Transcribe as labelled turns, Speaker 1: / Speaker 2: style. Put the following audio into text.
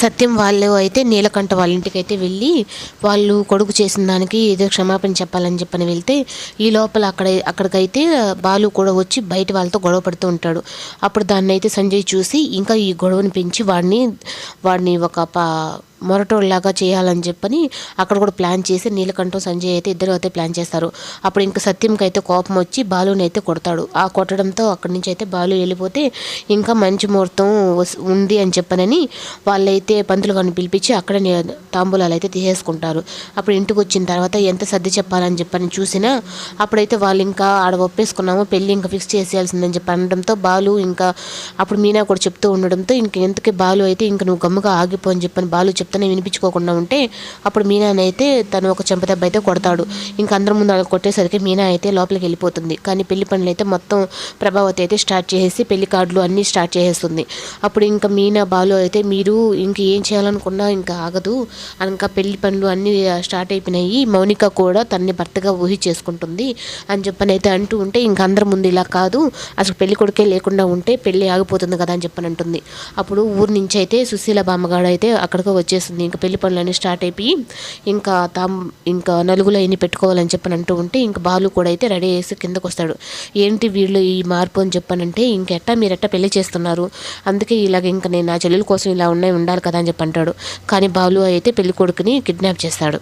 Speaker 1: సత్యం వాళ్ళు అయితే నీలకంఠ వాళ్ళ ఇంటికి అయితే వెళ్ళి వాళ్ళు కొడుకు చేసిన దానికి ఏదో క్షమాపణ చెప్పాలని చెప్పని వెళ్తే ఈ లోపల అక్కడ అక్కడికైతే బాలు కూడా వచ్చి బయట వాళ్ళతో గొడవ పడుతూ ఉంటాడు. అప్పుడు దాన్ని అయితే సంజయ్ చూసి ఇంకా ఈ గొడవని పెంచి వాడిని వాడిని ఒక పా మొరటోళ్ళలాగా చేయాలని చెప్పని అక్కడ కూడా ప్లాన్ చేసి నీలకంఠం సంజయ్ అయితే ఇద్దరు అయితే ప్లాన్ చేస్తారు. అప్పుడు ఇంకా సత్యంకి అయితే కోపం వచ్చి బాలుని అయితే కొడతాడు. ఆ కొట్టడంతో అక్కడి నుంచి అయితే బాలు వెళ్ళిపోతే ఇంకా మంచి ముహూర్తం వస్- ఉంది అని చెప్పనని వాళ్ళైతే పంతులు గారిని పిలిపించి అక్కడ తాంబూలాలు అయితే తీసేసుకుంటారు. అప్పుడు ఇంటికి వచ్చిన తర్వాత ఎంత సర్ది చెప్పాలని చెప్పని చూసినా అప్పుడైతే వాళ్ళు ఇంకా ఆడ ఒప్పేసుకున్నాము పెళ్ళి ఇంకా ఫిక్స్ చేసేయాల్సిందని చెప్పి అనడంతో బాలు ఇంకా అప్పుడు మీనా కూడా చెప్తూ ఉండడంతో ఇంక ఎంతకి బాలు అయితే ఇంక నువ్వు గమ్ముగా ఆగిపో అని చెప్పని బాలు చెప్తాను వినిపించుకోకుండా ఉంటే అప్పుడు మీనానైతే తను ఒక చెంపదెబ్బ అయితే కొడతాడు. ఇంకా అందరి ముందు అలా కొట్టేసరికి మీనా అయితే లోపలికి వెళ్ళిపోతుంది. కానీ పెళ్ళి పనులు అయితే మొత్తం ప్రభావతి అయితే స్టార్ట్ చేసేసి పెళ్ళి కార్డులు అన్నీ స్టార్ట్ చేసేస్తుంది. అప్పుడు ఇంకా మీనా బాలు అయితే మీరు ఇంక ఏం చేయాలనుకున్నా ఇంకా ఆగదు. ఇంకా పెళ్ళి పనులు అన్నీ స్టార్ట్ అయిపోయినాయి. మౌనిక కూడా తన్ని భర్తగా ఊహి చేసుకుంటుంది అని చెప్పని అయితే అంటూ ఉంటే ఇంక అందరి ముందు ఇలా కాదు. అసలు పెళ్ళి కొడుకే లేకుండా ఉంటే పెళ్ళి ఆగిపోతుంది కదా అని చెప్పని అంటుంది. అప్పుడు ఊరు నుంచి అయితే సుశీల బామ్మగాడు అయితే అక్కడికి వచ్చేస్తుంది ఇంకా పెళ్ళి పనులన్నీ స్టార్ట్ అయిపోయి ఇంకా తాము ఇంకా నలుగులో ఎన్ని పెట్టుకోవాలని చెప్పని అంటూ ఉంటే ఇంకా బాలు కూడా అయితే రెడీ చేసి కిందకు వస్తాడు. ఏంటి వీళ్ళు ఈ మార్పు అని చెప్పానంటే ఇంకెట్టా మీరెట్టా పెళ్ళి చేస్తున్నారు? అందుకే ఇలాగ ఇంకా నేను నా చెల్లెల కోసం ఇలా ఉన్నాయి ఉండాలి కదా అని చెప్పి అంటాడు. కానీ బాలు అయితే పెళ్ళి కొడుకుని కిడ్నాప్ చేస్తాడు.